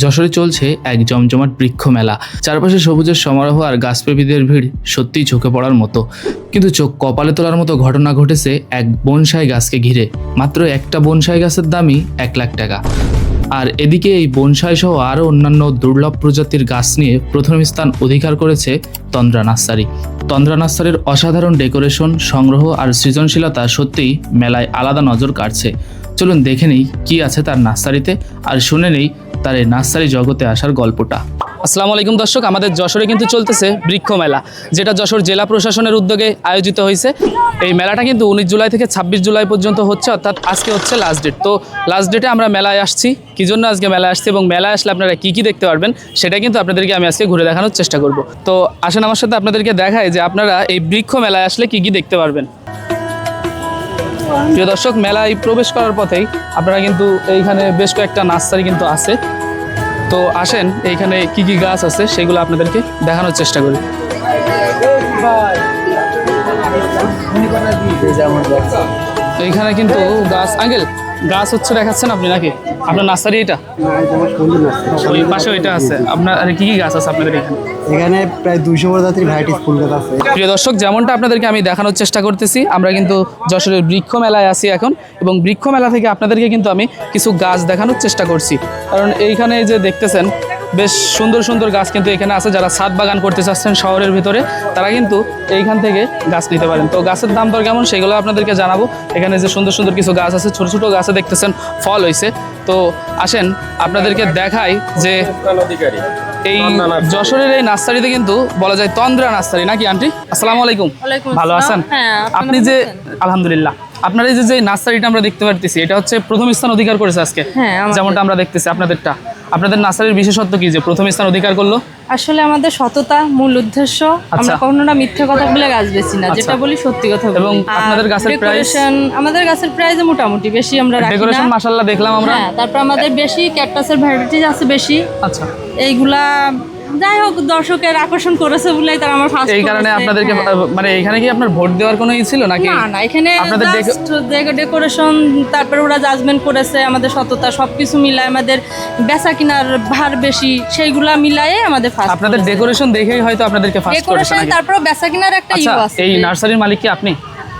যশোরে চলছে এক জমজমাট বৃক্ষ মেলা। চারপাশে সবুজের সমারোহ আর গাছপ্রেমীদের ভিড় সত্যিই চোখে পড়ার মতো। কিন্তু চোখ কপালে তোলার মতো ঘটনা ঘটেছে এক বনসাই গাছকে ঘিরে। মাত্র একটা বনসাই গাছের দামই এক লাখ টাকা। আর এদিকে এই বনসাই সহ আরও অন্যান্য দুর্লভ প্রজাতির গাছ নিয়ে প্রথম স্থান অধিকার করেছে তন্দ্রা নার্সারি। তন্দ্রা নার্সারির অসাধারণ ডেকোরেশন, সংগ্রহ আর সৃজনশীলতা সত্যিই মেলায় আলাদা নজর কাটছে চলুন দেখে নেই কি আছে তার নার্সারিতে, আর শুনে নেই তার এই নার্সারি জগতে আসার গল্পটা। আসসালামু আলাইকুম দর্শক, আমাদের যশোরে কিন্তু চলতেছে বৃক্ষ মেলা, যেটা যশোর জেলা প্রশাসনের উদ্যোগে আয়োজিত হয়েছে। এই মেলাটা কিন্তু উনিশ জুলাই থেকে ছাব্বিশ জুলাই পর্যন্ত হচ্ছে, অর্থাৎ আজকে হচ্ছে লাস্ট ডেট তো লাস্ট ডেটে আমরা মেলায় আসছি। কী জন্য আজকে মেলায় আসছি এবং মেলায় আসলে আপনারা কী কী দেখতে পারবেন, সেটা কিন্তু আপনাদেরকে আমি আজকে ঘুরে দেখানোর চেষ্টা করব। তো আসেন আমার সাথে আপনাদেরকে দেখায় যে আপনারা এই বৃক্ষ মেলায় আসলে কী কী দেখতে পারবেন। প্রিয় দর্শক, মেলায় প্রবেশ করার পথেই আপনারা কিন্তু এইখানে বেশ কয়েকটা নার্সারি কিন্তু আছে। তো আসেন, এইখানে কি কি গাছ আছে সেগুলো আপনাদেরকে দেখানোর চেষ্টা করি। এইখানে কিন্তু গাছ আঙ্কেল গাছ হচ্ছে দেখাচ্ছেন আপনি নাকি? আপনার নার্সারি এটা? ওই পাশে ওইটা আছে। আপনার আর কি কি গাছ আছে আপনাদের এখানে? এখানে প্রায় দুইশো প্রজাতির ভ্যারাইটিস ফুল গাছ আছে। প্রিয় দর্শক যেমনটা আপনাদেরকে আমি দেখানোর চেষ্টা করতেছি আমরা কিন্তু যশোরের বৃক্ষ মেলায় আছি এখন এবং বৃক্ষ মেলা থেকে আপনাদেরকে কিন্তু আমি কিছু গাছ দেখানোর চেষ্টা করছি। কারণ এইখানে যে দেখতেছেন বেশ সুন্দর সুন্দর গাছ কিন্তু এখানে আছে। যারা ছাদ বাগান করতে চাচ্ছেন শহরের ভিতরে তারা কিন্তু এইখান থেকে গাছ নিতে পারেন। তো গাছের দাম দর কেমন সেগুলো আপনাদেরকে জানাব। এখানে যে সুন্দর সুন্দর কিছু গাছ আছে ছোট ছোট গাছে দেখতেছেন ফল হয়েছে তো আসেন আপনাদেরকে দেখাই যে এই যশোরের এই নার্সারিতে কিন্তু বলা যায় তন্দ্রা নার্সারি। নাকি আন্টি? আসসালামু আলাইকুম। ভালো। আছেন? হ্যাঁ, আপনি যে আলহামদুলিল্লাহ আপনার এই যে যে নার্সারিটা আমরা দেখতে পারতেছি এটা হচ্ছে প্রথম স্থান অধিকার করেছে আজকে। হ্যাঁ, যেমনটা আমরা দেখতেছি আপনাদেরটা। আপনাদের নাসারের বিশেষত্ব কি যে প্রথম স্থান অধিকার করল? আসলে আমাদের সততা মূল উদ্দেশ্য। আমরা আচ্ছা। না মিথ্যে কথা বলে গাছ বেশি না আচ্ছা। যেটা বলি সত্যি কথা এবং আপনাদের গাছের প্রাইস আমাদের গাছের প্রাইস মোটামুটি বেশি আমরা রাখি ডেকোরেশন মাশাআল্লাহ দেখলাম আমরা। হ্যাঁ তারপর আমাদের বেশি ক্যাকটাসের ভ্যারাইটিজ আছে বেশি। আচ্ছা। এইগুলা যাই হোক দর্শকের আকর্ষণ করেছে বলেই তারা আমার ফার্স্ট এই কারণে আপনাদেরকে মানে এখানে কি আপনার ভোট দেওয়ার কোনো ই ছিল নাকি? না না এখানে আপনাদের ডেকোরেশন তারপরে ওরা জাজমেন্ট করেছে আমাদের সততা সবকিছু মিলায় আমাদের বেচা কিনার ভার বেশি সেইগুলা মিলায়ে আমাদের ফার্স্ট আপনাদের ডেকোরেশন দেখেই হয়তো আপনাদেরকে ফার্স্ট ডেকোরেশন তারপর বেচা কিনার একটা আচ্ছা ইউ আছে। এই নার্সারির মালিক কি আপনি?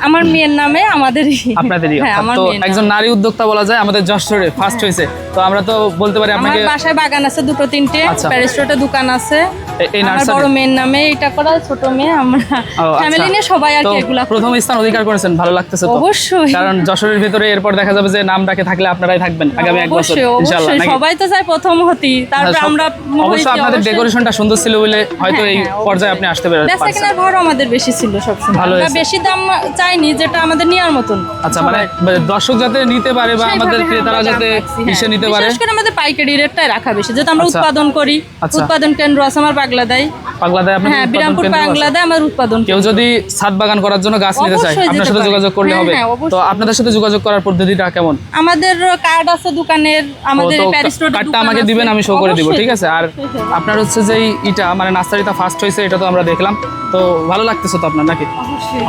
আমার মেয়ের নামে আমাদেরই। আপনাদেরই হ্যাঁ তো একজন নারী উদ্যোক্তা বলা যায় আমাদের যশোরে ফার্স্ট হয়েছে তো আমরা তো বলতে পারি আপনাকে বাসায় বাগান আছে দুটো তিনটে। আচ্ছা। প্যারিস দোকান আছে। এই আমার নার্সারি? বড় মেয়ের নামে এটা করা ছোট মেয়ে আমরা। ফ্যামিলি নিয়ে সবাই আর কি এগুলা প্রথম স্থান অধিকার করেছেন ভালো লাগতেছে তো? অবশ্যই। কারণ যশোরের ভিতরে এরপর দেখা যাবে যে নাম ডাকে থাকলে আপনারাই থাকবেন আগামী এক বছর ইনশাআল্লাহ সবাই তো চাই প্রথম হতি তারপর আমরা অবশ্য আপনাদের ডেকোরেশনটা সুন্দর ছিল বলে হয়তো এই পর্যায়ে আপনি আসতে পেরে বেচা কেনার ভাড়া আমাদের বেশি ছিল সবসময়। ভালো বেশি দাম চাইনি যেটা আমাদের নেওয়ার মতন। আচ্ছা মানে দর্শক যাতে নিতে পারে বা আমাদের হ্যাঁ, ক্রেতারা যাতে হ্যাঁ। নিতে পারে। বিশেষ করে আমাদের পাইকারি রেটটাই রাখা বেশি যেহেতু আমরা আচ্ছা। উৎপাদন করি আচ্ছা। উৎপাদন কেন্দ্র আছে আমার হ্যাঁ বিরামপুর কেন্দ্র আছে? পাগলা দেয় আমার উৎপাদন কেউ যদি ছাদ বাগান করার জন্য গাছ নিতে চায় অবশ্যই আপনার সাথে যোগাযোগ করলে হ্যাঁ, হবে। হ্যাঁ, তো আপনাদের সাথে যোগাযোগ করার পদ্ধতিটা কেমন? আমাদের কার্ড আছে দোকানের আমাদের প্যারিস রোড কার্ডটা আমাকে দিবেন আমি শো করে দিব ঠিক আছে? আর আপনার হচ্ছে যে ইটা মানে নার্সারিটা ফার্স্ট হয়েছে এটা তো আমরা দেখলাম। তো ভালো লাগতেছে তো আপনার নাকি?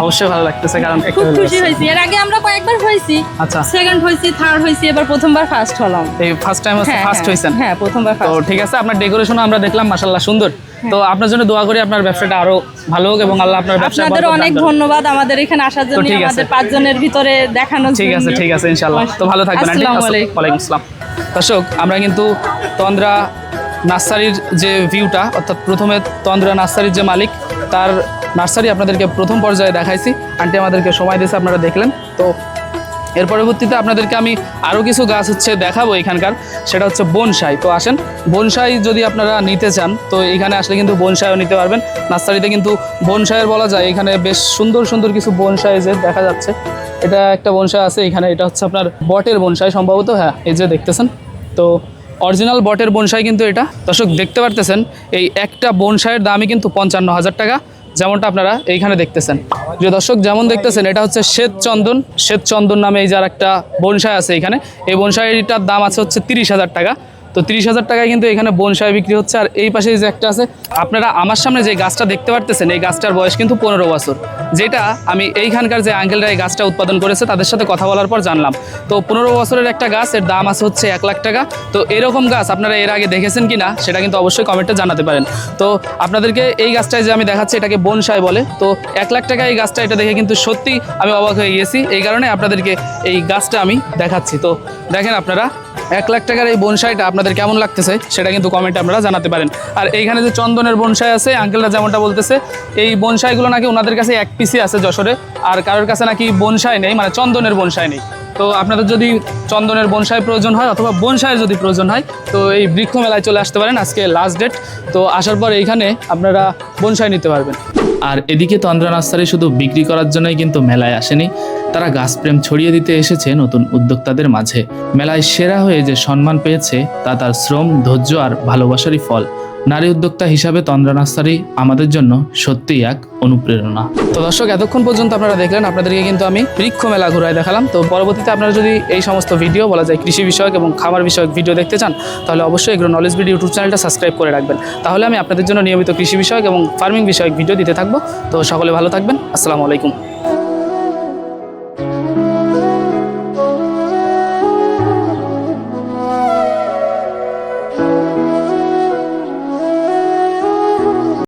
অবশ্যই। ভালো লাগতেছে কারণ খুব খুশি হয়েছি। এর আগে আমরা কয়েকবার হয়েছি আচ্ছা। সেকেন্ড হয়েছি থার্ড হয়েছি এবার প্রথমবার ফার্স্ট হলাম। এই ফার্স্ট টাইম হচ্ছে ফার্স্ট হ্যাঁ, হয়েছেন। হ্যাঁ প্রথমবার তো ঠিক আছে আপনার ডেকোরেশনও আমরা দেখলাম মাশাল্লাহ সুন্দর। তো আপনার জন্য দোয়া করি আপনার ব্যবসাটা আরও ভালো হোক এবং আল্লাহ আপনার ব্যবসা আপনাদের অনেক ধন্যবাদ আমাদের এখানে আসার জন্য। আমাদের পাঁচজনের ভিতরে দেখানোর ঠিক আছে ঠিক আছে ইনশাল্লাহ তো ভালো থাকবেন আসসালামু আলাইকুম। আলাইকুম আসসালাম। দর্শক আমরা কিন্তু তন্দ্রা নার্সারির যে ভিউটা অর্থাৎ প্রথমে তন্দ্রা নার্সারির যে মালিক তার নার্সারি আপনাদেরকে প্রথম পর্যায়ে দেখাইছি। আন্টি আমাদেরকে সময় দিয়েছে আপনারা দেখলেন। তো এর পরবর্তীতে আপনাদেরকে আমি আরও কিছু গাছ হচ্ছে দেখাবো এখানকার, সেটা হচ্ছে বনসাই। তো আসেন, বনসাই যদি আপনারা নিতে চান, তো এখানে আসলে কিন্তু বনসাইও নিতে পারবেন। নার্সারিতে কিন্তু বনসাইয়ের বলা যায়, এখানে বেশ সুন্দর সুন্দর কিছু বনসাই যে দেখা যাচ্ছে। এটা একটা বনসাই আছে, এখানে এটা হচ্ছে আপনার বটের বনসাই সম্ভবত হ্যাঁ এই যে দেখতেছেন। তো অরিজিনাল বটের বনসাই কিন্তু এটা। দর্শক, দেখতে পারতেছেন, এই একটা বনসাইয়ের দামই কিন্তু পঞ্চান্ন হাজার টাকা। যেমনটা আপনারা এইখানে দেখতেছেন। যে দর্শক, যেমন দেখতেছেন, এটা হচ্ছে শ্বেত চন্দন। শ্বেত চন্দন নামে এই যার একটা বনসাই আছে এখানে। এই বনসাইটার দাম আছে হচ্ছে তিরিশ হাজার টাকা। তো তিরিশ হাজার টাকায় কিন্তু এখানে বনসাই বিক্রি হচ্ছে। আর এই পাশে যে একটা আছে আপনারা আমার সামনে যে গাছটা দেখতে পারতেছেন, এই গাছটার বয়স কিন্তু পনেরো বছর। যেটা আমি এইখানকার যে আঙ্কেলরা এই গাছটা উৎপাদন করেছে, তাদের সাথে কথা বলার পর জানলাম। তো পনেরো বছরের একটা গাছ, এর দাম আছে হচ্ছে এক লাখ টাকা। তো এরকম গাছ আপনারা এর আগে দেখেছেন কি না সেটা কিন্তু অবশ্যই কমেন্টে জানাতে পারেন। তো আপনাদেরকে এই গাছটায় যে আমি দেখাচ্ছি, এটাকে বনসাই বলে। তো এক লাখ টাকা এই গাছটা, এটা দেখে কিন্তু সত্যি আমি অবাক হয়ে গেছি। এই কারণে আপনাদেরকে এই গাছটা আমি দেখাচ্ছি। তো দেখেন আপনারা, এক লাখ টাকার এই বনসাইটা আপনাদের কেমন লাগতেছে, সেটা কিন্তু কমেন্টে আপনারা জানাতে পারেন। আর এইখানে যে চন্দনের বনসাই আছে আঙ্কেলরা যেমনটা বলতেছে, এই বনসাইগুলো নাকি ওনাদের কাছে এক পিসি আছে যশোরে, আর কারোর কাছে নাকি বনসাই নেই মানে চন্দনের বনসাই নেই। তো আপনাদের যদি চন্দনের বনসাই প্রয়োজন হয় অথবা বনসাইয়ের যদি প্রয়োজন হয়, তো এই বৃক্ষ মেলায় চলে আসতে পারেন আজকে লাস্ট ডেট তো আসার পর এইখানে আপনারা বনসাই নিতে পারবেন। আর এদিকে তন্দ্রা নার্সারি শুধু বিক্রি করার জন্যই কিন্তু মেলায় আসেনি, তারা গাছপ্রেম ছড়িয়ে দিতে এসেছে নতুন উদ্যোক্তাদের মাঝে। মেলায় সেরা হয়ে যে সম্মান পেয়েছে, তা তার শ্রম, ধৈর্য আর ভালোবাসারই ফল। নারী উদ্যোক্তা হিসাবে তন্দ্রা নার্সারি আমাদের জন্য সত্যিই এক অনুপ্রেরণা। তো দর্শক, এতক্ষণ পর্যন্ত আপনারা দেখলেন, আপনাদেরকে কিন্তু আমি বৃক্ষ মেলা ঘুরায় দেখালাম। তো পরবর্তীতে আপনারা যদি এই সমস্ত ভিডিও, বলা যায় কৃষি বিষয়ক এবং খামার বিষয়ক ভিডিও দেখতে চান, তাহলে অবশ্যই এগুলো নলেজ ভিডিও ইউটিউব চ্যানেলটা সাবস্ক্রাইব করে রাখবেন। তাহলে আমি আপনাদের জন্য নিয়মিত কৃষি বিষয়ক এবং ফার্মিং বিষয়ক ভিডিও দিতে থাকব। তো সকলে ভালো থাকবেন। আসসালামু আলাইকুম।